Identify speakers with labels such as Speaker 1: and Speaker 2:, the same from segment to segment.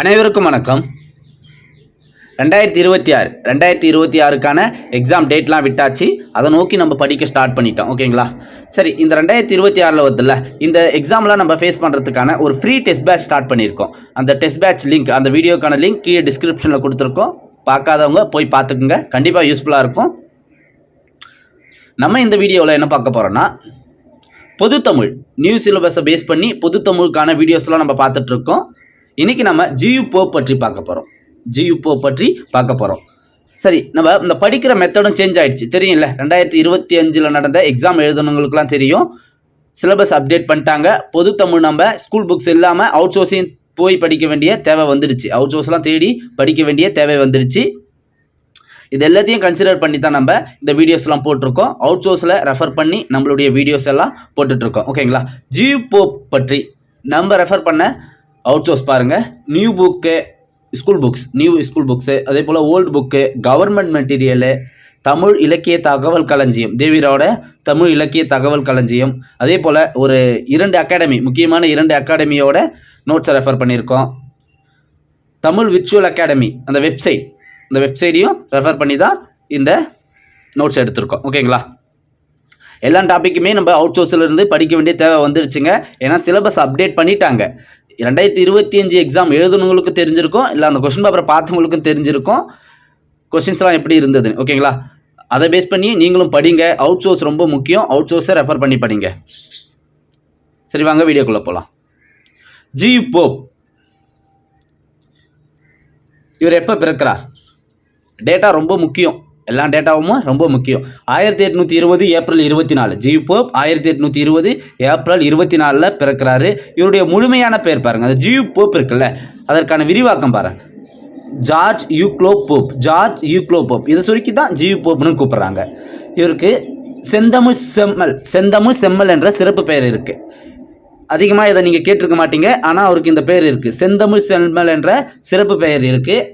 Speaker 1: அனைவருக்கும் வணக்கம். ரெண்டாயிரத்தி இருபத்தி ஆறு ரெண்டாயிரத்தி இருபத்தி ஆறுக்கான எக்ஸாம் டேட்லாம் விட்டாச்சு. அதை நோக்கி நம்ம படிக்க ஸ்டார்ட் பண்ணிட்டோம். ஓகேங்களா சரி இந்த ரெண்டாயிரத்தி இருபத்தி ஆறில் வருதுல்ல இந்த எக்ஸாம்லாம் நம்ம ஃபேஸ் பண்ணுறதுக்கான ஒரு ஃப்ரீ டெஸ்ட் பேட்ச் ஸ்டார்ட் பண்ணியிருக்கோம். அந்த டெஸ்ட் பேட்ச் லிங்க் அந்த வீடியோக்கான லிங்க் கீழே டிஸ்கிரிப்ஷனில் கொடுத்துருக்கோம். பார்க்காதவங்க போய் பார்த்துக்குங்க. கண்டிப்பாக யூஸ்ஃபுல்லாக இருக்கும். நம்ம இந்த வீடியோவில் என்ன பார்க்க போகிறோன்னா பொதுத்தமிழ் நியூ சிலபஸை பேஸ் பண்ணி பொதுத்தமிழுக்கான வீடியோஸ்லாம் நம்ம பார்த்துட்ருக்கோம் இன்றைக்கி இன்னைக்கு நம்ம ஜியு போப் பற்றி பார்க்க போகிறோம் ஜியு போப் பற்றி பார்க்க போகிறோம் சரி நம்ம இந்த படிக்கிற மெத்தடும் சேஞ்ச் ஆயிடுச்சு. தெரியும்ல? ரெண்டாயிரத்தி இருபத்தி அஞ்சில் நடந்த எக்ஸாம் எழுதணுங்களுக்குலாம் தெரியும். சிலபஸ் அப்டேட் பண்ணிட்டாங்க. பொதுத்தமிழ் நம்ம ஸ்கூல் புக்ஸ் இல்லாமல் அவுட் சோர்ஸையும் போய் படிக்க வேண்டிய தேவை வந்துடுச்சு. அவுட் சோர்ஸ்லாம் தேடி படிக்க வேண்டிய தேவை வந்துடுச்சு. இது எல்லாத்தையும் கன்சிடர் பண்ணி தான் நம்ம இந்த வீடியோஸ்லாம் போட்டிருக்கோம். அவுட் சோர்ஸில் ரெஃபர் பண்ணி நம்மளுடைய வீடியோஸ் எல்லாம் போட்டுட்ருக்கோம் ஓகேங்களா ஜியூ போப் பற்றி நம்ம ரெஃபர் பண்ண அவுட் சோர்ஸ் பாருங்கள் new book school books new school books அதே போல் old book government material Tamil இலக்கிய தகவல் களஞ்சியம் தேவிராவோட தமிழ் இலக்கிய தகவல் களஞ்சியம் அதே போல் ஒரு இரண்டு அகாடமி முக்கியமான இரண்டு அகாடமியோட நோட்ஸை ரெஃபர் பண்ணியிருக்கோம். தமிழ் விர்ச்சுவல் அகாடமி அந்த வெப்சைட் இந்த வெப்சைட்டையும் ரெஃபர் பண்ணி தான் இந்த நோட்ஸ் எடுத்திருக்கோம். ஓகேங்களா எல்லா டாப்பிக்குமே நம்ம அவுட் சோர்ஸில் இருந்து படிக்க வேண்டிய தேவை வந்துருச்சுங்க. ஏன்னா சிலபஸ் அப்டேட் பண்ணிட்டாங்க. ரெண்டாயிரத்தி இருபத்தி அஞ்சு எக்ஸாம் எழுதுனவங்களுக்கு தெரிஞ்சிருக்கும் இல்லை அந்த கொஷின் பேப்பரை பார்த்தவங்களுக்கும் தெரிஞ்சிருக்கும். கொஷின்ஸ்லாம் எப்படி இருந்தது? ஓகேங்களா அதை பேஸ் பண்ணி நீங்களும் படிங்க. அவுட் சோர்ஸ் ரொம்ப முக்கியம். அவுட் சோர்ஸை ரெஃபர் பண்ணி படிங்க. சரி வாங்க வீடியோக்குள்ளே போகலாம் ஜி போப் இவர் எப்போ பிறக்கிறார்? டேட்டா ரொம்ப முக்கியம். எல்லா டேட்டாவும் ரொம்ப முக்கியம். ஆயிரத்தி எட்நூற்றி இருபது ஏப்ரல் இருபத்தி நாலு. ஜி போப் ஆயிரத்தி எட்நூற்றி இருபது ஏப்ரல் இருபத்தி நாலில் பிறக்கிறாரு. இவருடைய முழுமையான பேர் பாருங்கள் அந்த ஜி போப் இருக்குல்ல அதற்கான விரிவாக்கம் பாருங்கள் George Uglow Pope. George Uglow Pope. இதை சுருக்கி தான் ஜி போப்னு கூப்பிட்றாங்க. இவருக்கு செந்தமிழ் செம்மல் செந்தமிழ் செம்மல் என்ற சிறப்பு பெயர் இருக்குது அதிகமாக இதை நீங்கள் கேட்டிருக்க மாட்டீங்க ஆனால் அவருக்கு இந்த பெயர் இருக்குது செந்தமிழ் செம்மல் என்ற சிறப்பு பெயர் இருக்குது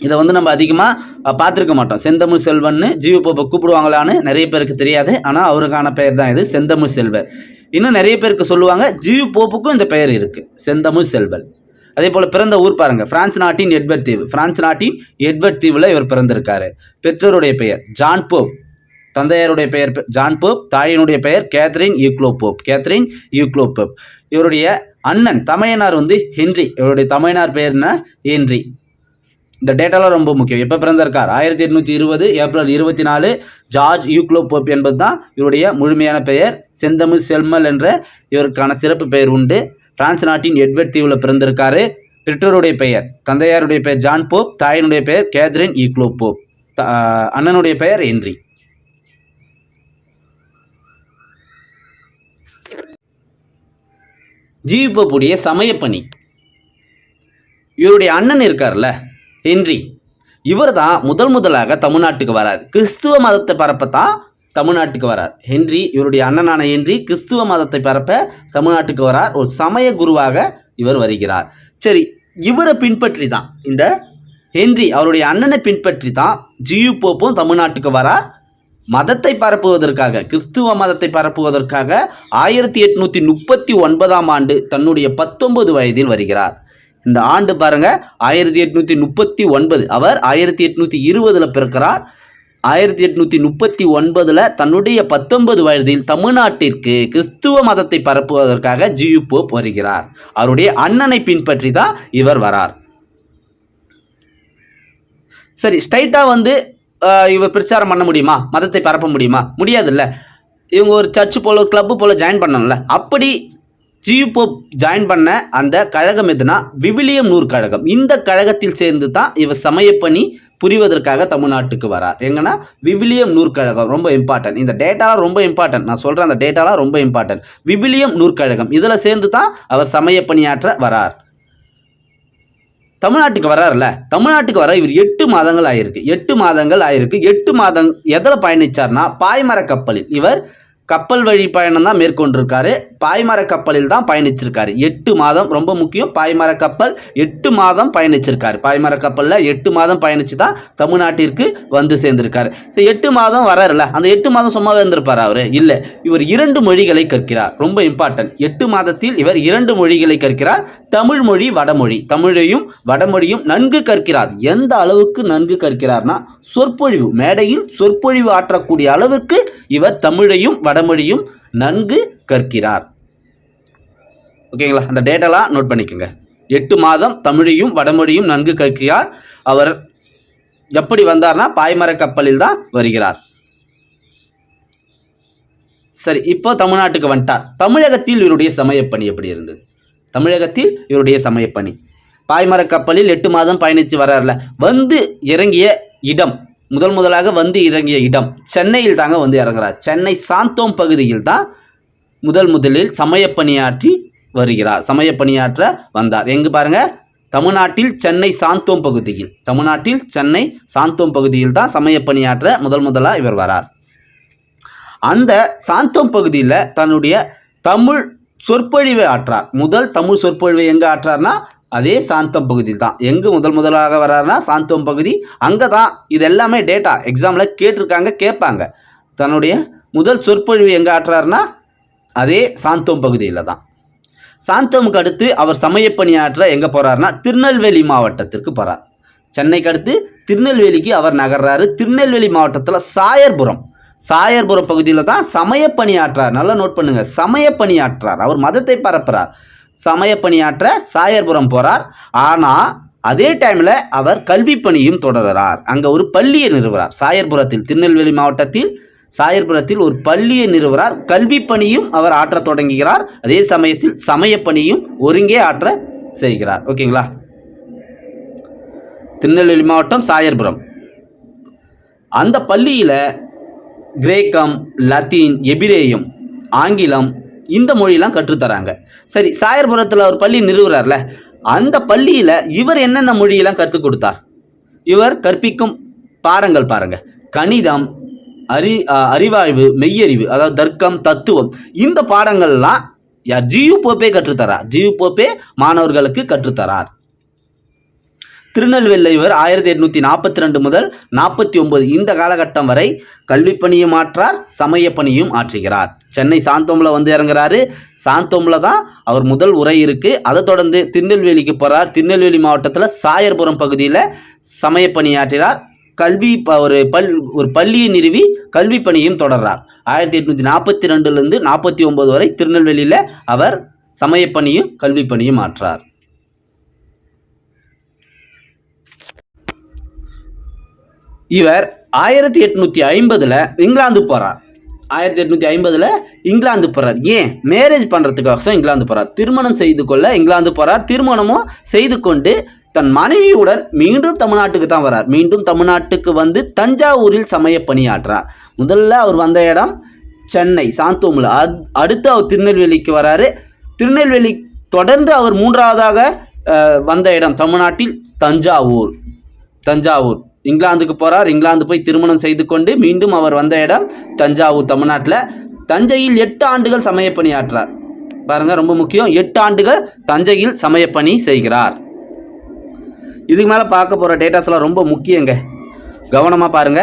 Speaker 1: இதை வந்து நம்ம அதிகமாக பார்த்துருக்க மாட்டோம். செந்தமிழ் செல்வன்னு ஜீவ போப்பை கூப்பிடுவாங்களான்னு நிறைய பேருக்கு தெரியாது. ஆனால் அவருக்கான பெயர் தான் இது செந்தமிழ் செல்வர். இன்னும் நிறைய பேருக்கு சொல்லுவாங்க ஜீவ போப்புக்கும் இந்த பெயர் இருக்குது செந்தமிழ் செல்வல் அதே போல் பிறந்த ஊர் பாருங்கள் பிரான்ஸ் நாட்டின் எட்வர்ட் தீவு. பிரான்ஸ் நாட்டின் எட்வர்ட் தீவில் இவர் பிறந்திருக்காரு. பெற்றோருடைய பெயர் ஜான் போப். தந்தையாருடைய பெயர் ஜான் போப். தாயினுடைய பெயர் Catherine Uglow Pope. Catherine Uglow Pope. இவருடைய அண்ணன் தமையனார் வந்து ஹென்றி. இவருடைய தமையனார் பெயர்னா ஹென்றி. இந்த டேட்டாலாம் ரொம்ப முக்கியம். எப்போ பிறந்திருக்கார்? ஆயிரத்தி எட்நூற்றி இருபது ஏப்ரல் இருபத்தி நாலு ஜார்ஜ் யூக்ளோ போப் என்பது தான் இவருடைய முழுமையான பெயர். செந்தமிழ் செல்மல் என்ற இவருக்கான சிறப்பு பெயர் உண்டு. பிரான்ஸ் நாட்டின் எட்வர்ட் தீவில் பிறந்திருக்காரு. பெற்றோருடைய பெயர் தந்தையாருடைய பெயர் ஜான் போப் தாயினுடைய பெயர் கேத்ரின் யூக்ளோ போப் அண்ணனுடைய பெயர் என்றி ஜிவி போப்புடைய சமயப்பணி. இவருடைய அண்ணன் இருக்கார்ல? ஹென்றி. இவர் தான் முதல் முதலாக தமிழ்நாட்டுக்கு வரார். கிறிஸ்துவ மதத்தை பரப்பத்தான் தமிழ்நாட்டுக்கு வரார். ஹென்றி இவருடைய அண்ணனான ஹென்றி கிறிஸ்துவ மதத்தை பரப்ப தமிழ்நாட்டுக்கு வரார். ஒரு சமய குருவாக இவர் வருகிறார். சரி இவரை பின்பற்றி தான் இந்த ஹென்றி அவருடைய அண்ணனை பின்பற்றி தான் ஜியு போப்பும் தமிழ்நாட்டுக்கு வரார் மதத்தை பரப்புவதற்காக கிறிஸ்துவ மதத்தை பரப்புவதற்காக ஆயிரத்தி எட்நூத்தி முப்பத்தி ஒன்பதாம் ஆண்டு தன்னுடைய பத்தொன்பது வயதில் வருகிறார். இந்த ஆண்டு பாருங்க ஆயிரத்தி எட்நூத்தி முப்பத்தி ஒன்பது. அவர் ஆயிரத்தி எட்நூத்தி இருபதுல பிறக்கிறார். ஆயிரத்தி எட்நூத்தி முப்பத்தி ஒன்பதுல தன்னுடைய பத்தொன்பது வயதில் தமிழ்நாட்டிற்கு கிறிஸ்துவ மதத்தை பரப்புவதற்காக ஜியு போப் வருகிறார் அவருடைய அண்ணனை பின்பற்றி தான் இவர் வரார். சரி ஸ்ட்ரைட்டாக வந்து இவர் பிரச்சாரம் பண்ண முடியுமா? மதத்தை பரப்ப முடியுமா? முடியாதுல்ல. இவங்க ஒரு சர்ச்சு போல கிளப்பு போல ஜாயின் பண்ணணும்ல. அப்படி ஜியூபோப் ஜாயின் பண்ண அந்த கழகம் எதுனா விவிலியம் நூறு கழகம். இந்த கழகத்தில் சேர்ந்து தான் இவர் சமயப்பணி புரிவதற்காக தமிழ்நாட்டுக்கு வரார். எங்கன்னா? விவிலியம் நூற்கழகம் ரொம்ப இம்பார்ட்டன்ட் இந்த டேட்டாலாம் ரொம்ப இம்பார்ட்டன்ட் நான் சொல்கிற அந்த டேட்டாலாம் ரொம்ப இம்பார்ட்டன்ட் விவிலியம் நூற்கழகம் இதில் சேர்ந்து தான் அவர் சமயப்பணியாற்ற வரார். தமிழ்நாட்டுக்கு வராருல்ல? தமிழ்நாட்டுக்கு வர இவர் எட்டு மாதங்கள் ஆயிருக்கு. எட்டு மாதங்கள் ஆயிருக்கு. எட்டு மாதம் எதில் பயணிச்சார்னா? பாய்மர கப்பலில். இவர் கப்பல் வழி பயணம் தான் மேற்கொண்டிருக்காரு. பாய்மர கப்பலில் தான் பயணிச்சிருக்காரு. எட்டு மாதம் ரொம்ப முக்கியம். பாய்மர கப்பல் எட்டு மாதம் பயணிச்சிருக்காரு. பாய்மர கப்பலில் எட்டு மாதம் பயணிச்சு தான் தமிழ்நாட்டிற்கு வந்து சேர்ந்திருக்காரு. சரி எட்டு மாதம் வராருல்ல அந்த எட்டு மாதம் சும்மா இருந்திருப்பார் அவர்? இல்லை. இவர் இரண்டு மொழிகளை கற்கிறார். ரொம்ப இம்பார்ட்டன்ட் எட்டு மாதத்தில் இவர் இரண்டு மொழிகளை கற்கிறார். தமிழ் மொழி வடமொழி. தமிழையும் வடமொழியும் நன்கு கற்கிறார். எந்த அளவுக்கு நன்கு கற்கிறார்னா சொற்பொழிவு மேடையில் சொற்பொழிவு ஆற்றக்கூடிய அளவுக்கு இவர் தமிழையும் வடமொழியும் நன்கு கற்கிறார். ஓகேங்களா? அந்த டேட்டெல்லாம் நோட் பண்ணிக்கோங்க. எட்டு மாதம் தமிழையும் வடமொழியும் நன்கு கற்கிறார். அவர் எப்படி வந்தார்னா பாய்மர கப்பலில் தான் வருகிறார். சரி இப்போ தமிழ்நாட்டுக்கு வந்துட்டார். தமிழகத்தில் இவருடைய சமயப்பணி எப்படி இருந்தது? தமிழகத்தில் இவருடைய சமயப்பணி. பாய்மர கப்பலில் எட்டு மாதம் பயணித்து வர்றார்ல. வந்து இறங்கிய இடம் முதல் முதலாக வந்து இறங்கிய இடம் சென்னையில் தாங்க வந்து இறங்குறார். சென்னை சாந்தோம் பகுதியில் தான் முதல் முதலில் சமயப்பணியாற்றி வருகிறார். சமயப்பணியாற்ற வந்தார். எங்கு பாருங்க? தமிழ்நாட்டில் சென்னை சாந்தோம் பகுதியில். தமிழ்நாட்டில் சென்னை சாந்தோம் பகுதியில் தான் சமயப்பணியாற்ற முதல் முதலாக இவர் வரார். அந்த சாந்தோம் பகுதியில் தன்னுடைய தமிழ் சொற்பொழிவை ஆற்றார். முதல் தமிழ் சொற்பொழிவை எங்கே ஆற்றார்னா அதே சாந்தம் பகுதியில் தான் எங்கே முதல் முதலாக வர்றாருன்னா சாந்தம் பகுதி. அங்கே தான் இது எல்லாமே டேட்டா எக்ஸாமில் கேட்டிருக்காங்க கேட்பாங்க. தன்னுடைய முதல் சொற்பொழிவு எங்கே ஆற்றாருன்னா அதே சாந்தோம் பகுதியில் தான் சாந்தோமுக்கு அடுத்து அவர் சமயப்பணியாற்ற எங்கே போகிறாருன்னா திருநெல்வேலி மாவட்டத்திற்கு போகிறார் சென்னைக்கு அடுத்து திருநெல்வேலிக்கு அவர் நகர்றாரு. திருநெல்வேலி மாவட்டத்தில் சாயர்புரம். சாயர்புரம் பகுதியில் தான் சமயப்பணி ஆற்றார். நல்லா நோட் பண்ணுங்க. சமயப்பணியாற்றார் அவர் மதத்தை சமய சமயப்பணியாற்ற சாயர்புரம் போகிறார் ஆனால் அதே டைமில் அவர் கல்வி பணியும் தொடர்கிறார். அங்கே ஒரு பள்ளியை நிறுவுறார் சாயர்புரத்தில் திருநெல்வேலி மாவட்டத்தில் சாயர்புரத்தில் ஒரு பள்ளியை நிறுவுறார் கல்வி பணியும் அவர் ஆற்ற தொடங்குகிறார். அதே சமயத்தில் சமயப்பணியும் ஒருங்கே ஆற்ற செய்கிறார். ஓகேங்களா? திருநெல்வேலி மாவட்டம் சாயர்புரம். அந்த பள்ளியில் கிரேக்கம் லத்தீன் எபிரேயம் ஆங்கிலம் இந்த மொழியெல்லாம் கற்றுத்தராங்க. சரி சாயர்புரத்தில் ஒரு பள்ளி நிறுவுறார்ல அந்த பள்ளியில் இவர் என்னென்ன மொழியெல்லாம் கற்றுக் கொடுத்தார்? இவர் கற்பிக்கும் பாடங்கள் பாருங்க. கணிதம் அறி அறிவாய்வு மெய்யறிவு அதாவது தர்க்கம் தத்துவம் இந்த பாடங்கள்லாம் யார் ஜியு போப்பே கற்றுத்தரார். ஜியு போப்பே மாணவர்களுக்கு கற்றுத்தரார். திருநெல்வேலி இவர் ஆயிரத்தி எட்நூற்றி நாற்பத்தி ரெண்டு முதல் நாற்பத்தி ஒன்பது இந்த காலகட்டம் வரை கல்விப்பணியும் ஆற்றார் சமய பணியும் ஆற்றுகிறார். சென்னை சாந்தோமில் வந்து இறங்குறாரு. சாந்தோமில் தான் அவர் முதல் உரை இருக்கு. அதை தொடர்ந்து திருநெல்வேலிக்கு போகிறார் திருநெல்வேலி மாவட்டத்தில் சாயர்புரம் பகுதியில் சமய பணியாற்றினார் கல்வி ப- ஒரு பல் ஒரு பள்ளியை நிறுவி கல்வி பணியும் தொடர்றார். ஆயிரத்தி எட்நூற்றி நாற்பத்தி ரெண்டுலேருந்து நாற்பத்தி ஒன்பது வரை திருநெல்வேலியில் அவர் சமய பணியும் கல்வி பணியும் ஆற்றார். இவர் ஆயிரத்தி எட்நூத்தி ஐம்பதுல இங்கிலாந்து போறார். ஆயிரத்தி எட்நூத்தி ஐம்பதுல இங்கிலாந்து போறார். ஏன்? மேரேஜ் பண்றதுக்காக இங்கிலாந்து போறார். திருமணம் செய்து கொள்ள இங்கிலாந்து போறார். திருமணமும் செய்து கொண்டு தன் மனைவியுடன் மீண்டும் தமிழ்நாட்டுக்கு தான் வரார். மீண்டும் தமிழ்நாட்டுக்கு வந்து தஞ்சாவூரில் சமய பணியாற்றார். முதல்ல அவர் வந்த இடம் சென்னை சாந்தோமில். அத் அடுத்து அவர் திருநெல்வேலிக்கு வராரு. திருநெல்வேலி தொடர்ந்து அவர் மூன்றாவதாக வந்த இடம் தமிழ்நாட்டில் தஞ்சாவூர். தஞ்சாவூர். இங்கிலாந்துக்கு போகிறார் இங்கிலாந்து போய் திருமணம் செய்து கொண்டு மீண்டும் அவர் வந்த இடம் தஞ்சாவூர் தமிழ்நாட்டில். தஞ்சையில் எட்டு ஆண்டுகள் சமயப்பணியாற்றார் பாருங்கள் ரொம்ப முக்கியம். எட்டு ஆண்டுகள் தஞ்சையில் சமயப்பணி செய்கிறார். இதுக்கு மேலே பார்க்க போகிற டேட்டாஸ்லாம் ரொம்ப முக்கியங்க. கவனமாக பாருங்க.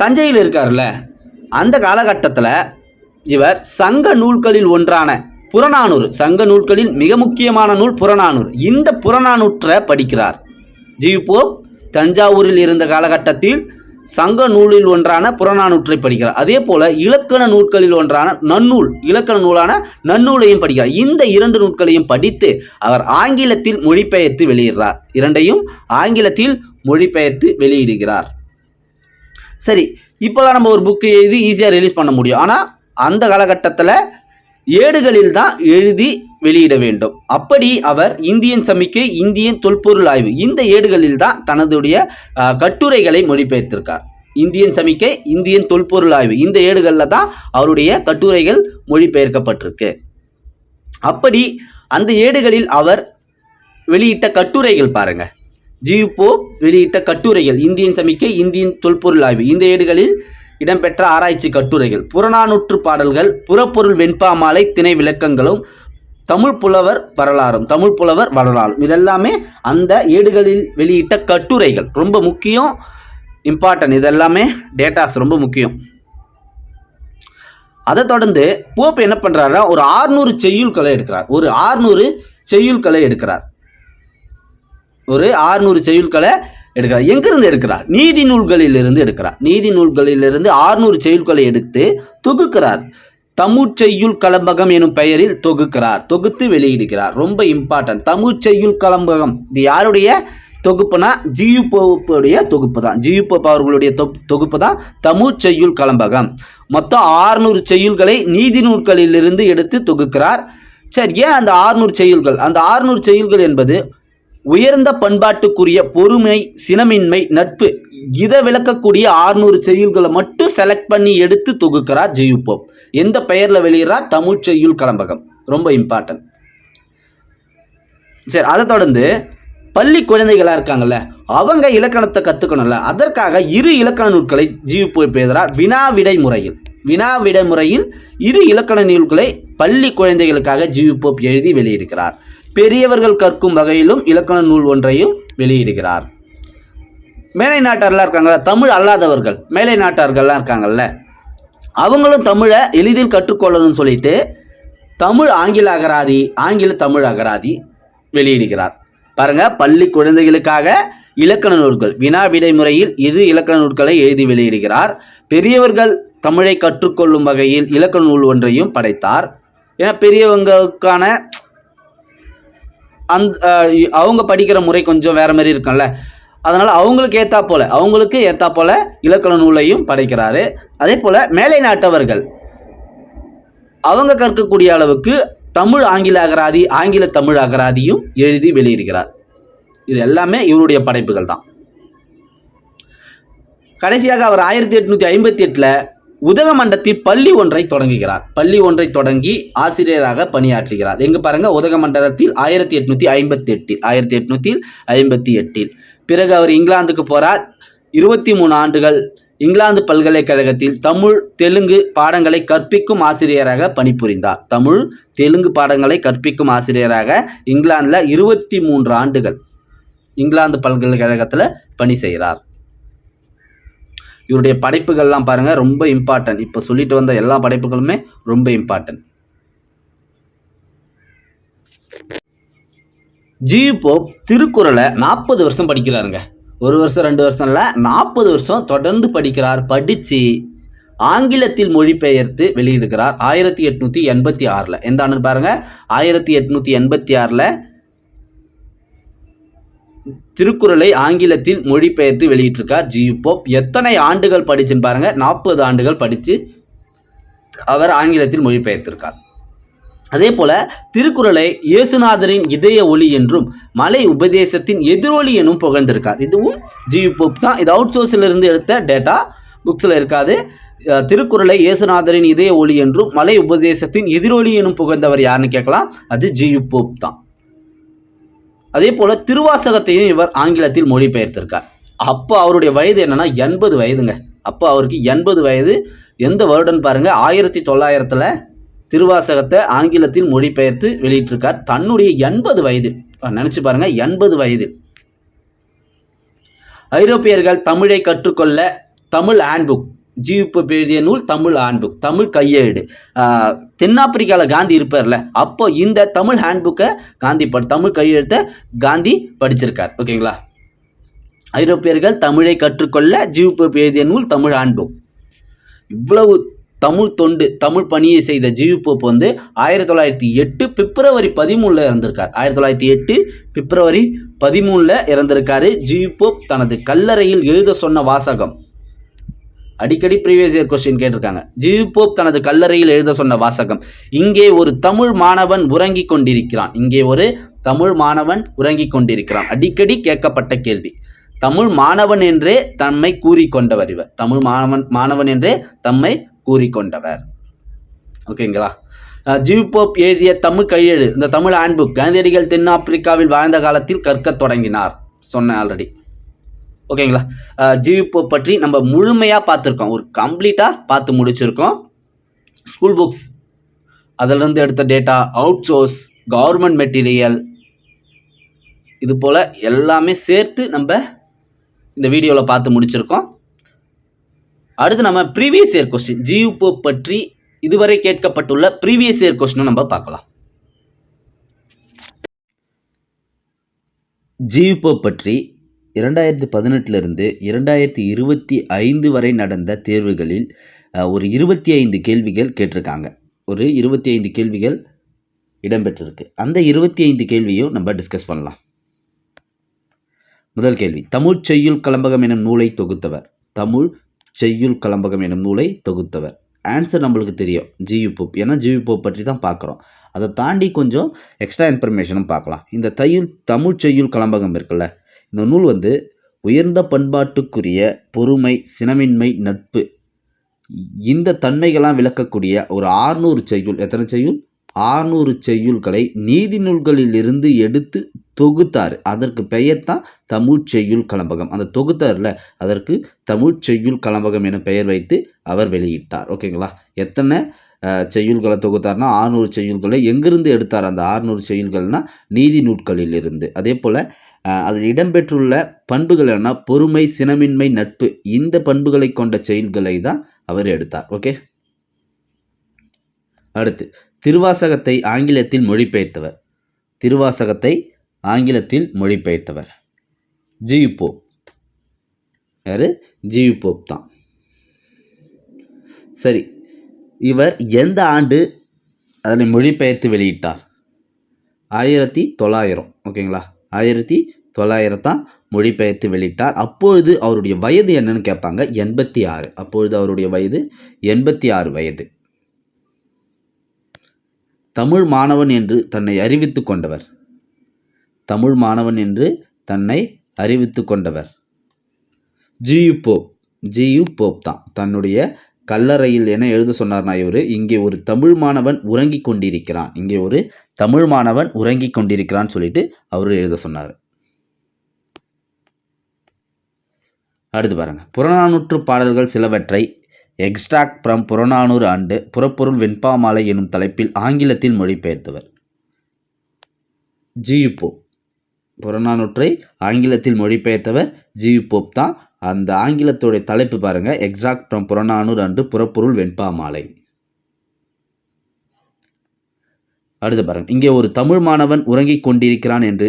Speaker 1: தஞ்சையில் இருக்கார்ல அந்த காலகட்டத்தில் இவர் சங்க நூல்களில் ஒன்றான புறநானூறு சங்க நூல்களில் மிக முக்கியமான நூல் புறநானூறு. இந்த புறநானூற்றை படிக்கிறார். ஜீவிப்போம் தஞ்சாவூரில் இருந்த காலகட்டத்தில் சங்க நூலில் ஒன்றான புறநானூற்றை படிக்கிறார். அதே போல இலக்கண நூல்களில் ஒன்றான நன்னூல் இலக்கண நூலான நன்னூலையும் படிக்கிறார். இந்த இரண்டு நூல்களையும் படித்து அவர் ஆங்கிலத்தில் மொழிபெயர்த்து வெளியிடுறார். இரண்டையும் ஆங்கிலத்தில் மொழிபெயர்த்து வெளியிடுகிறார். சரி இப்போதான் நம்ம ஒரு புக்கு எழுதி ஈஸியாக ரிலீஸ் பண்ண முடியும். ஆனால் அந்த காலகட்டத்தில் ஏடுகளில் தான் எழுதி வெளியிட வேண்டும். அப்படி அவர் இந்தியன் சமிக்கை இந்தியன் தொல்பொருள் ஆய்வு இந்த ஏடுகளில் தான் தனதுடைய கட்டுரைகளை மொழிபெயர்த்திருக்கார். இந்தியன் சமிக்கை இந்தியன் தொல்பொருள் ஆய்வு இந்த ஏடுகளில் தான் அவருடைய கட்டுரைகள் மொழிபெயர்க்கப்பட்டிருக்கு. அப்படி அந்த ஏடுகளில் அவர் வெளியிட்ட கட்டுரைகள் பாருங்க. ஜியூபோ வெளியிட்ட கட்டுரைகள் இந்தியன் சமிக்கை இந்தியன் தொல்பொருள் ஆய்வு இந்த ஏடுகளில் இடம்பெற்ற ஆராய்ச்சி கட்டுரைகள் புறநானூற்று பாடல்கள் புறப்பொருள் வெண்பாமாலை திணை விளக்கங்களும் தமிழ் புலவர் வரலாறும் தமிழ் புலவர் வரலாறும். இதெல்லாமே அந்த ஏடுகளில் வெளியிட்ட கட்டுரைகள். ரொம்ப முக்கியம் இம்பார்ட்டன்ட் இதெல்லாமே டேட்டாஸ் ரொம்ப முக்கியம். அதை தொடர்ந்து போப் என்ன பண்றாருன்னா ஒரு ஆறுநூறு செய்யுள்களை எடுக்கிறார். ஒரு ஆறுநூறு செய்யுள்களை எடுக்கிறார். ஒரு ஆறுநூறு செய்யுள்களை எடுக்கிறார். எங்கிருந்து எடுக்கிறார்? நீதி நூல்களிலிருந்து எடுக்கிறார். நீதி நூல்களிலிருந்து ஆறுநூறு செய்யுள்களை எடுத்து தொகுக்கிறார். தமிழ்ச்செய்யுள் கலம்பகம் எனும் பெயரில் தொகுக்கிறார் தொகுத்து வெளியிடுகிறார். ரொம்ப இம்பார்ட்டன்ட் தமிழ்ச்செய்யுள் கலம்பகம். இது யாருடைய தொகுப்புனா ஜியு போப்புடைய தொகுப்பு தான். ஜியு போப் அவர்களுடைய தொப்- தொகுப்பு தான் தமிழ் செய்யுள் கலம்பகம். மொத்தம் ஆறுநூறு செய்யுள்களை நீதி நூல்களிலிருந்து எடுத்து தொகுக்கிறார். சரி ஏன் அந்த ஆறுநூறு செய்யுள்கள்? அந்த ஆறுநூறு செய்யுள்கள் என்பது உயர்ந்த பண்பாட்டுக்குரிய பொறுமை சினமின்மை நட்பு இதை விளக்கக்கூடிய ஆறுநூறு செய்யுள்களை மட்டும் செலக்ட் பண்ணி எடுத்து தொகுக்கிறார் ஜியு போப். எந்த பெயரில் வெளியிடுறார் தமிழ் செய்யுள் கலம்பகம். ரொம்ப இம்பார்ட்டன்ட் சரி அதை தொடர்ந்து பள்ளி குழந்தைகளாக இருக்காங்கல்ல அவங்க இலக்கணத்தை கற்றுக்கணும்ல அதற்காக இரு இலக்கண நூல்களை ஜியு போய் எழுதுறார் வினா விடை முறையில். வினா விடை முறையில் இரு இலக்கண நூல்களை பள்ளி குழந்தைகளுக்காக ஜீவிப்போப் போப் எழுதி வெளியிடுகிறார். பெரியவர்கள் கற்கும் வகையிலும் இலக்கண நூல் ஒன்றையும் வெளியிடுகிறார். மேலை நாட்டார்லாம் இருக்காங்கல்ல தமிழ் அல்லாதவர்கள். மேலை நாட்டார்கள்லாம் இருக்காங்கல்ல. அவங்களும் தமிழை எளிதில் கற்றுக்கொள்ளணும்னு சொல்லிட்டு தமிழ் ஆங்கில அகராதி ஆங்கில தமிழ் அகராதி வெளியிடுகிறார். பாருங்க பள்ளி குழந்தைகளுக்காக இலக்கண நூல்கள். வினா விடை முறையில் இரு இலக்கண நூல்களை எழுதி வெளியிடுகிறார். பெரியவர்கள் தமிழை கற்றுக்கொள்ளும் வகையில் இலக்கண நூல் ஒன்றையும் படைத்தார். ஏன்னா பெரியவங்களுக்கான அந்த அவங்க படிக்கிற முறை கொஞ்சம் வேற மாதிரி இருக்கும்ல. அதனால் அவங்களுக்கு ஏற்றா போல அவங்களுக்கு ஏற்றா போல இலக்கண நூலையும் படைக்கிறாரு. அதே போல் மேலை நாட்டவர்கள். அவங்க கற்கக்கூடிய அளவுக்கு தமிழ் ஆங்கில அகராதி ஆங்கில தமிழ் அகராதியும் எழுதி வெளியிடுகிறார். இது எல்லாமே இவருடைய படைப்புகள் தான். கடைசியாக அவர் ஆயிரத்தி எட்நூத்தி ஐம்பத்தி எட்டில் உதகமண்டத்தில் பள்ளி ஒன்றை தொடங்குகிறார். பள்ளி ஒன்றை தொடங்கி ஆசிரியராக பணியாற்றுகிறார். எங்கே பாருங்கள் உதகமண்டலத்தில் ஆயிரத்தி எட்நூற்றி ஐம்பத்தி எட்டில் ஆயிரத்தி எட்நூற்றி ஐம்பத்தி எட்டில். பிறகு அவர் இங்கிலாந்துக்கு போறார். இருபத்தி மூணு ஆண்டுகள் இங்கிலாந்து பல்கலைக்கழகத்தில் தமிழ் தெலுங்கு பாடங்களை கற்பிக்கும் ஆசிரியராக பணிபுரிந்தார். தமிழ் தெலுங்கு பாடங்களை கற்பிக்கும் ஆசிரியராக இங்கிலாந்தில் இருபத்தி மூன்று ஆண்டுகள் இங்கிலாந்து பல்கலைக்கழகத்தில் பணி செய்கிறார். இவருடைய படைப்புகள்லாம் பாருங்கள் ரொம்ப இம்பார்ட்டன்ட் இப்போ சொல்லிட்டு வந்த எல்லா படைப்புகளுமே ரொம்ப இம்பார்ட்டன்ட் ஜி போப் திருக்குறளை நாற்பது வருஷம் படிக்கிறாருங்க. ஒரு வருஷம் ரெண்டு வருஷம் இல்லை நாற்பது வருஷம் தொடர்ந்து படிக்கிறார் படித்து ஆங்கிலத்தில் மொழிபெயர்த்து வெளியிடுகிறார். ஆயிரத்தி எட்நூற்றி எண்பத்தி ஆறில். எந்த ஆண்டு பாருங்க. ஆயிரத்தி எட்நூற்றி எண்பத்தி ஆறில் திருக்குறளை ஆங்கிலத்தில் மொழிபெயர்த்து வெளியிட்டிருக்கார் ஜி போப் எத்தனை ஆண்டுகள் படிச்சுன்னு பாருங்க. நாற்பது ஆண்டுகள் படித்து அவர் ஆங்கிலத்தில் மொழிபெயர்த்திருக்கார். அதே போல திருக்குறளை இயேசுநாதரின் இதய ஒளி என்றும் மலை உபதேசத்தின் எதிரொலி எனும் புகழ்ந்திருக்கார். இதுவும் ஜிவி போப் தான். இது அவுட் சோர்ஸில் இருந்து எடுத்த டேட்டா புக்ஸில் இருக்காது. திருக்குறளை இயேசுநாதரின் இதய ஒளி என்றும் மலை உபதேசத்தின் எதிரொலி எனும் புகழ்ந்தவர் யாருன்னு கேட்கலாம்? அது ஜியு போப் தான். அதே போல திருவாசகத்தையும் இவர் ஆங்கிலத்தில் மொழிபெயர்த்திருக்கார். அப்போ அவருடைய வயது என்னன்னா எண்பது வயதுங்க. அப்போ அவருக்கு எண்பது வயது. எந்த வருடம் பாருங்க ஆயிரத்தி தொள்ளாயிரத்துல திருவாசகத்தை ஆங்கிலத்தில் மொழிபெயர்த்து வெளியிட்டிருக்கார். தன்னுடைய எண்பது வயது. நினைச்சு பாருங்க எண்பது வயது. ஐரோப்பியர்கள் தமிழை கற்றுக்கொள்ள தமிழ் ஹேண்ட்புக் ஜீவிப்பு எழுதிய நூல் தமிழ் ஹேண்ட்புக் தமிழ் கையேடு. தென்னாப்பிரிக்காவில் காந்தி இருப்பார்ல அப்போ இந்த தமிழ் ஹேண்ட்புக்கை காந்தி ப தமிழ் கையெழுத்தை காந்தி படிச்சிருக்கார். ஓகேங்களா? ஐரோப்பியர்கள் தமிழை கற்றுக்கொள்ள ஜீவிப்பு எழுதிய நூல் தமிழ் ஹேண்ட்புக் இவ்வளவு தமிழ் தொண்டு தமிழ் பணியை செய்த ஜியு போப் வந்து ஆயிரத்தி தொள்ளாயிரத்தி எட்டு பிப்ரவரி பதிமூணில் இறந்திருக்கார். ஆயிரத்தி தொள்ளாயிரத்தி எட்டு பிப்ரவரி பதிமூணில் இறந்திருக்காரு ஜியு போப். தனது கல்லறையில் எழுத சொன்ன வாசகம். அடிக்கடி ப்ரீவியஸ் இயர் கொஸ்டின் கேட்டிருக்காங்க. ஜியு போப் தனது கல்லறையில் எழுத சொன்ன வாசகம். இங்கே ஒரு தமிழ் மாணவன் உறங்கிக் கொண்டிருக்கிறான். இங்கே ஒரு தமிழ் மாணவன் உறங்கிக் கொண்டிருக்கிறான். அடிக்கடி கேட்கப்பட்ட கேள்வி. தமிழ் மாணவன் என்றே தம்மை கூறிக்கொண்டவர் இவர். தமிழ் மாணவன் மாணவன் என்றே தம்மை கூறிக்கொண்டவர். ஓகேங்களா? அஹ் போப் எழுதிய தமிழ் கையெழு இந்த தமிழ் ஹேண்ட்புக் காந்தியடிகள் தென்னாப்பிரிக்காவில் வாழ்ந்த காலத்தில் கற்கத் தொடங்கினார் சொன்னேன் ஆல்ரெடி ஓகேங்களா? ஜிவிப்போ பற்றி நம்ம முழுமையாக பார்த்துருக்கோம். ஒரு கம்ப்ளீட்டாக பார்த்து முடிச்சிருக்கோம். ஸ்கூல் புக்ஸ் அதிலிருந்து எடுத்த data out source government material இது போல் எல்லாமே சேர்த்து நம்ம இந்த வீடியோவில் பார்த்து முடிச்சிருக்கோம். அடுத்து நம்ம ப்ரீவியஸ் இயர் கொஸ்டின் ஜியூபோ பற்றி இதுவரை கேட்கப்பட்டுள்ள ப்ரீவியஸ் இயர் கொஸ்டினும் நம்ம பார்க்கலாம். ஜியூப்போ பற்றி இரண்டாயிரத்தி பதினெட்டிலிருந்து இரண்டாயிரத்தி இருபத்தி ஐந்து வரை நடந்த தேர்வுகளில் ஒரு இருபத்தி ஐந்து கேள்விகள் கேட்டிருக்காங்க. ஒரு இருபத்தி ஐந்து கேள்விகள் இடம்பெற்றிருக்கு. அந்த இருபத்தி ஐந்து கேள்வியும் நம்ம டிஸ்கஸ் பண்ணலாம். முதல் கேள்வி தமிழ் செய்யுள் கலம்பகம் எனும் நூலை தொகுத்தவர் தமிழ் செய்யுள் கலம்பகம் எனும் நூலை தொகுத்தவர். ஆன்சர் நம்மளுக்கு தெரியும். G U Pope G U Pope தான் பார்க்குறோம். அதை தாண்டி கொஞ்சம் எக்ஸ்ட்ரா இன்ஃபர்மேஷனும் பார்க்கலாம். இந்த தையுள் தமிழ் செய்யுள் கலம்பகம் இருக்குல்ல இந்த நூல் வந்து உயர்ந்த பண்பாட்டுக்குரிய பொறுமை சினமின்மை நட்பு இந்த தன்மைகளாம் விளக்கக்கூடிய ஒரு ஆறுநூறு செய்யுள். எத்தனை செய்யுள்? ஆறுநூறு செய்யுள்களை நீதி நூல்களிலிருந்து எடுத்து தொகுத்தார். அதற்கு பெயர் தான் தமிழ் செய்யுள் கலம்பகம். அந்த தொகுத்தாரில் அதற்கு தமிழ் செய்யுள் கலம்பகம் என பெயர் வைத்து அவர் வெளியிட்டார். ஓகேங்களா? எத்தனை செய்யுள்களை தொகுத்தார்னா ஆறுநூறு செய்யுள்களை எங்கிருந்து எடுத்தார் அந்த ஆறுநூறு செய்யுள்கள்னால் நீதி நூல்களிலிருந்து. அதே போல் அதில் இடம்பெற்றுள்ள பண்புகள் என்ன பொறுமை சினமின்மை நட்பு. இந்த பண்புகளை கொண்ட செயல்களை தான் அவர் எடுத்தார். ஓகே? அடுத்து திருவாசகத்தை ஆங்கிலத்தில் மொழிபெயர்த்தவர். திருவாசகத்தை ஆங்கிலத்தில் மொழிபெயர்த்தவர். G U Pope? G U தான். சரி இவர் எந்த ஆண்டு அதனை மொழிபெயர்த்து வெளியிட்டார்? ஆயிரத்தி தொள்ளாயிரம் ஓகேங்களா? ஆயிரத்தி தொள்ளாயிரத்தான் மொழிபெயர்த்து வெளியிட்டார். அப்பொழுது அவருடைய வயது என்னன்னு கேட்பாங்க எண்பத்தி ஆறு. அப்பொழுது அவருடைய வயது எண்பத்தி ஆறு வயது. தமிழ் மாணவன் என்று தன்னை அறிவித்து கொண்டவர். தமிழ் மாணவன் என்று தன்னை அறிவித்து கொண்டவர். G U Pope. ஜியு போப் தான். தன்னுடைய கல்லறையில் என எழுத சொன்னார்னா இவர் இங்கே ஒரு தமிழ் மாணவன் உறங்கிக் கொண்டிருக்கிறான். இங்கே ஒரு தமிழ் மாணவன் உறங்கிக் கொண்டிருக்கிறான்னு சொல்லிட்டு அவர் எழுத சொன்னார். அடுத்து பாருங்க. புறநானூற்று பாடல்கள் சிலவற்றை எக்ஸ்ட்ராக்ட் ஃப்ரம் புறநானூறு ஆண்டு புறப்பொருள் வெண்பாமாலை எனும் தலைப்பில் ஆங்கிலத்தில் மொழிபெயர்த்தவர். ஜியு புறநானூற்றை ஆங்கிலத்தில் மொழிபெயர்த்தவர் ஜியுபோப் தான். அந்த ஆங்கிலத்துடைய தலைப்பு பாருங்கள் எக்ஸாக்ட் ஃப்ரம் புறநானூறு அன்று புறப்பொருள் வெண்பா மாலை. அடுத்து பாருங்கள் இங்கே ஒரு தமிழ் மாணவன் உறங்கிக் கொண்டிருக்கிறான் என்று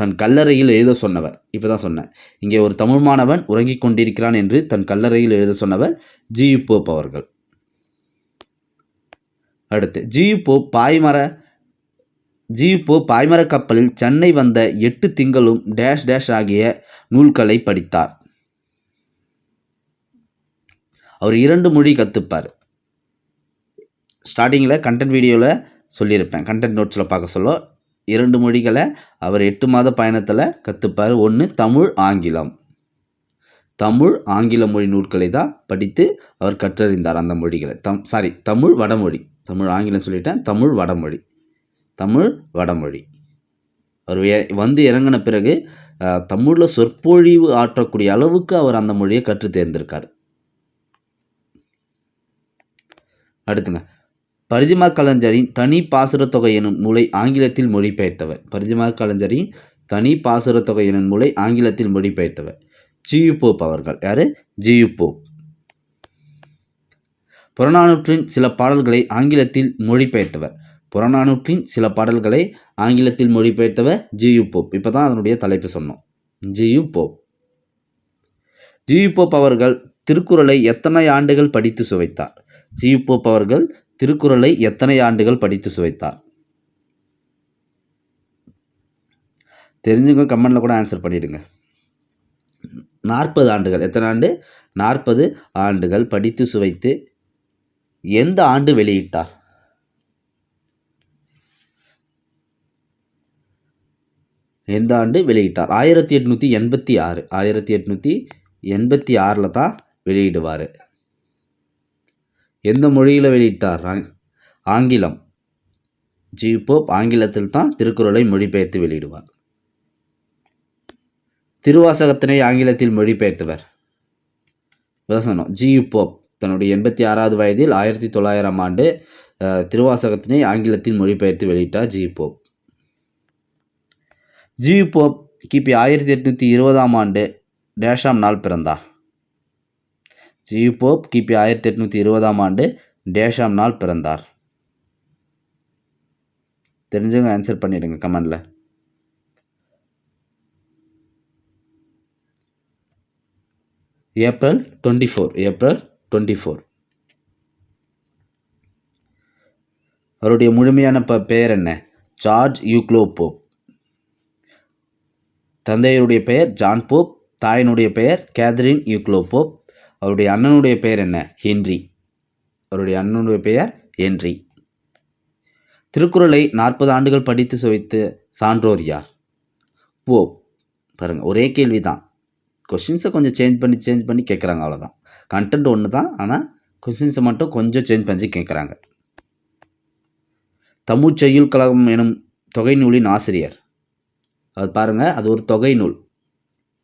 Speaker 1: தன் கல்லறையில் எழுத சொன்னவர். இப்போ தான் சொன்னேன். இங்கே ஒரு தமிழ் மாணவன் உறங்கிக் கொண்டிருக்கிறான் என்று தன் கல்லறையில் எழுத சொன்னவர் ஜி. போப் அவர்கள். அடுத்து ஜி. போப் பாய்மர ஜி. போப் பாய்மர கப்பலில் சென்னை வந்த எட்டு திங்களும் டேஷ் டேஷ் ஆகிய நூல்களை படித்தார். அவர் இரண்டு மொழி கற்றுப்பார் ஸ்டார்டிங்கில் கண்டென்ட் வீடியோவில் சொல்லியிருப்பேன். கண்டென்ட் நோட்ஸில் பார்க்க சொல்ல இரண்டு மொழிகளை அவர் எட்டு மாத பயணத்தில் கற்றுப்பார் ஒன்று தமிழ் ஆங்கிலம். தமிழ் ஆங்கில மொழி நூல்களை தான் படித்து அவர் கற்றறிந்தார் அந்த மொழிகளை. தம் சாரி தமிழ் வடமொழி. தமிழ் ஆங்கிலம் சொல்லிட்டேன். தமிழ் வடமொழி. தமிழ் வடமொழி. அவர் ஏ- வந்து இறங்கின பிறகு தமிழில் சொற்பொழிவு ஆற்றக்கூடிய அளவுக்கு அவர் அந்த மொழியை கற்று தேர்ந்திருக்கார். அடுத்துங்க. பரிதிமா கலைஞரின் தனி பாசுரத்தொகை எனும் நூலை ஆங்கிலத்தில் மொழிபெயர்த்தவர். பரிதிமா கலைஞரின் தனி பாசுரத்தொகை எனும் நூலை ஆங்கிலத்தில் மொழிபெயர்த்தவர். ஜியு போப் அவர்கள். யாரு? G Pope. புறநானூற்றின் சில பாடல்களை ஆங்கிலத்தில் மொழிபெயர்த்தவர். புறநானூற்றின் சில பாடல்களை ஆங்கிலத்தில் மொழிபெயர்த்தவர் ஜியு போப். இப்போ தான் அதனுடைய தலைப்பு சொன்னோம். G U Pope. ஜியு போப் அவர்கள் திருக்குறளை எத்தனை ஆண்டுகள் படித்து சுவைத்தார்? ஜியு போப் அவர்கள் திருக்குறளை எத்தனை ஆண்டுகள் படித்து சுவைத்தார்? தெரிஞ்சுங்க கமெண்ட்ல கூட ஆன்சர் பண்ணிடுங்க. நாற்பது ஆண்டுகள். எத்தனை ஆண்டு? நாற்பது ஆண்டுகள் படித்து சுவைத்து எந்த ஆண்டு வெளியிட்டார்? எந்த ஆண்டு வெளியிட்டார்? ஆயிரத்தி எட்நூற்றி எண்பத்தி ஆறு. ஆயிரத்தி எட்நூற்றி எண்பத்தி ஆறில் தான் வெளியிடுவார். எந்த மொழியில் வெளியிட்டார்? ஆங்கிலம். ஜி போப் ஆங்கிலத்தில் தான் திருக்குறளை மொழிபெயர்த்து வெளியிடுவார். திருவாசகத்தினை ஆங்கிலத்தில் மொழிபெயர்த்தவர். இப்பதான் ஜி போப் தன்னுடைய எண்பத்தி ஆறாவது வயதில் ஆயிரத்தி தொள்ளாயிரம் ஆண்டு திருவாசகத்தினை ஆங்கிலத்தில் மொழிபெயர்த்து வெளியிட்டார் ஜி போப். ஜியு போப் கிபி ஆயிரத்தி எட்நூற்றி இருபதாம் ஆண்டு டேஷாம் நாள் பிறந்தார். ஜியு போப் கிபி ஆயிரத்தி எட்நூற்றி இருபதாம் ஆண்டு டேஷாம் நாள் பிறந்தார். தெரிஞ்சவங்க ஆன்சர் பண்ணிடுங்க கமெண்டில். April twenty four April twenty four. அவருடைய முழுமையான ப பெயர் என்ன? ஜார்ஜ் யூக்ளோ போப் தந்தையருடைய பெயர் ஜான் போப் தாயினுடைய பெயர் கேதரின் யூக்ளோ போப் அவருடைய அண்ணனுடைய பெயர் என்ன? ஹென்றி. அவருடைய அண்ணனுடைய பெயர் ஹென்றி. திருக்குறளை நாற்பது ஆண்டுகள் படித்து சுவைத்து சான்றோர் யார்? போப். பாருங்கள் ஒரே கேள்வி தான் கொஷின்ஸை கொஞ்சம் சேஞ்ச் பண்ணி சேஞ்ச் பண்ணி கேட்குறாங்க அவ்வளோதான் கண்டென்ட் ஒன்று தான் ஆனால் கொஷின்ஸை மட்டும் கொஞ்சம் சேஞ்ச் பண்ணி கேட்குறாங்க தமிழ் செய்யுள் கழகம் எனும் தொகை நூலின் ஆசிரியர். அது பாருங்கள் அது ஒரு தொகை நூல்.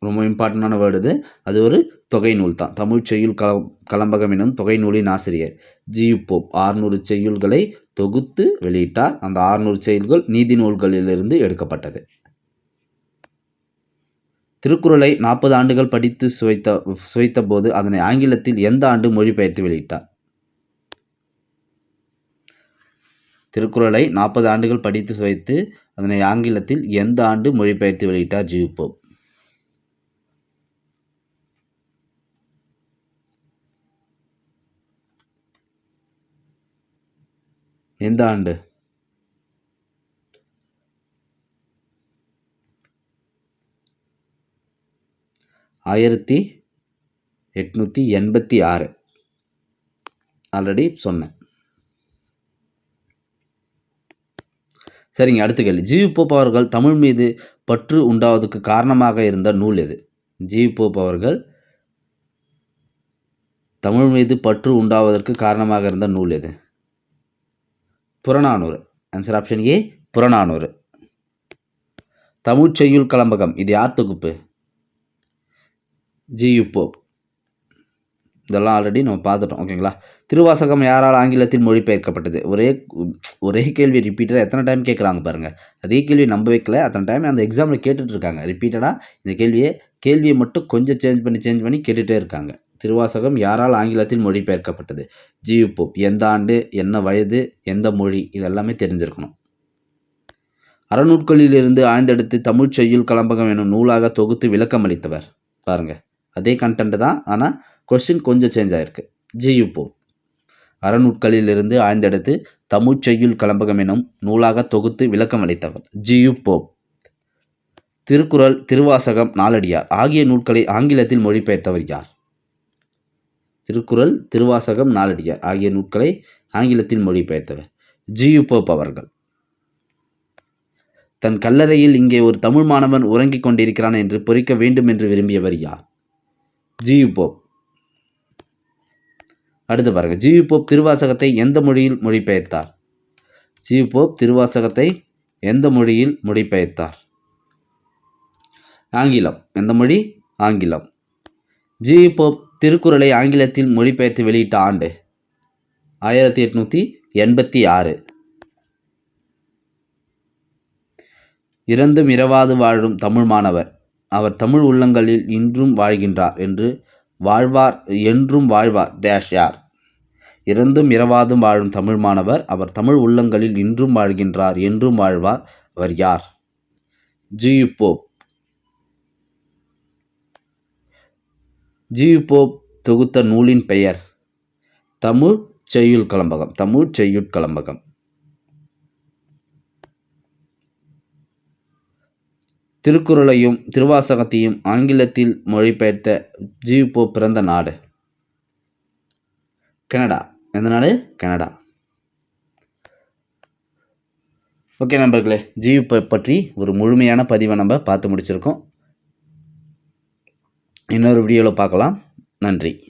Speaker 1: ரொம்ப இம்பார்ட்டண்டான வேர்டு இது. அது ஒரு தொகை நூல் தான் தமிழ் செய்யுள் கல கலம்பகம் எனும் தொகை நூலின் ஆசிரியர் ஜியு போப் ஆறுநூறு செய்யுள்களை தொகுத்து வெளியிட்டார். அந்த ஆறுநூறு செய்யுள்கள் நீதி நூல்களிலிருந்து எடுக்கப்பட்டது. திருக்குறளை நாற்பது ஆண்டுகள் படித்து சுவைத்த சுவைத்த போது அதனை ஆங்கிலத்தில் எந்த ஆண்டு மொழிபெயர்த்து வெளியிட்டார்? திருக்குறளை நாற்பது ஆண்டுகள் படித்து சுவைத்து அதனை ஆங்கிலத்தில் எந்த ஆண்டு மொழிபெயர்த்து வெளியிட்டார் ஜியு போப்? எந்த ஆண்டு? ஆயிரத்தி எட்நூற்றி எண்பத்தி ஆறு. ஆல்ரெடி சொன்னேன். சரிங்க அடுத்த கேள்வி. ஜியு போப் அவர்கள் தமிழ் மீது பற்று உண்டாவதற்கு காரணமாக இருந்த நூல் எது? ஜியு போப் அவர்கள் தமிழ் மீது பற்று உண்டாவதற்கு காரணமாக இருந்த நூல் எது? Purananuru. Answer option A Purananuru. தமிழ்ச்செய்யுள் கலம்பகம் இது யார் தொகுப்பு? ஜியு போப் இதெல்லாம் ஆல்ரெடி நம்ம பார்த்துட்டோம் ஓகேங்களா திருவாசகம் யாரால் ஆங்கிலத்தில் மொழிபெயர்க்கப்பட்டது? ஒரே ஒரே கேள்வி ரிப்பீட்டடாக எத்தனை டைம் கேட்குறாங்க பாருங்கள் அதே கேள்வி நம்ப வைக்கல அத்தனை டைம் அந்த எக்ஸாமில் கேட்டுட்ருக்காங்க ரிப்பீட்டடாக இந்த கேள்வியை கேள்வியை மட்டும் கொஞ்சம் சேஞ்ச் பண்ணி சேஞ்ச் பண்ணி கேட்டுகிட்டே இருக்காங்க. திருவாசகம் யாரால் ஆங்கிலத்தில் மொழிபெயர்க்கப்பட்டது? ஜியு போப் எந்த ஆண்டு என்ன வயது எந்த மொழி? இதெல்லாமே தெரிஞ்சிருக்கணும். அறநூற்களிலிருந்து ஆய்ந்தெடுத்து தமிழ் செய்யுள் கலம்பகம் எனும் நூலாக தொகுத்து விளக்கம் அளித்தவர். பாருங்கள் அதே கண்டென்ட் தான். ஆனால் கொஸ்டின் கொஞ்சம் சேஞ்ச் ஆயிருக்கு. ஜியு அறநூற்களிலிருந்து ஆய்ந்தெடுத்து தமிழ் செய்யுள் கலம்பகம் எனும் நூலாக தொகுத்து விளக்கம் அளித்தவர். G U Pope Thirukkural Thiruvasagam Naladiyar ஆகிய நூல்களை ஆங்கிலத்தில் மொழிபெயர்த்தவர் யார்? திருக்குறள் திருவாசகம் நாலடியார் ஆகிய நூல்களை ஆங்கிலத்தில் மொழிபெயர்த்தவர். ஜியு போப் அவர்கள். தன் கல்லறையில் இங்கே ஒரு தமிழ் மாணவன் உறங்கிக் கொண்டிருக்கிறான் என்று பொறிக்க வேண்டும் என்று விரும்பியவர் யார்? G U. அடுத்து பாருங்க. ஜியு போப் திருவாசகத்தை எந்த மொழியில் மொழிபெயர்த்தார்? ஜியு போப் திருவாசகத்தை எந்த மொழியில் மொழிபெயர்த்தார்? ஆங்கிலம். எந்த மொழி? ஆங்கிலம். ஜியு போப் திருக்குறளை ஆங்கிலத்தில் மொழிபெயர்த்து வெளியிட்ட ஆண்டு ஆயிரத்தி எட்நூற்றி எண்பத்தி ஆறு. இறந்தும் இரவாது வாழும் தமிழ் மாணவர். அவர் தமிழ் உள்ளங்களில் இன்றும் வாழ்கின்றார் என்று வாழ்வார் என்றும் வாழ்வார் டேஷ் யார். இறந்தும் இரவாதும் வாழும் தமிழ் மாணவர் அவர் தமிழ் உள்ளங்களில் இன்றும் வாழ்கின்றார் என்றும் வாழ்வார் அவர் யார்? G Pope. ஜீவிபோப் போப் தொகுத்த நூலின் பெயர் தமிழ் செய்யுள் கலம்பகம் தமிழ் செய்யுட் கலம்பகம். திருக்குறளையும் திருவாசகத்தையும் ஆங்கிலத்தில் மொழிபெயர்த்த ஜியு பிறந்த நாடு. கனடா. எந்த நாடு? கனடா. ஓகே நண்பர்களே ஜியு பற்றி ஒரு முழுமையான பதிவை நம்ம பார்த்து முடிச்சிருக்கோம். இன்னொரு வீடியோவில் பார்க்கலாம். நன்றி.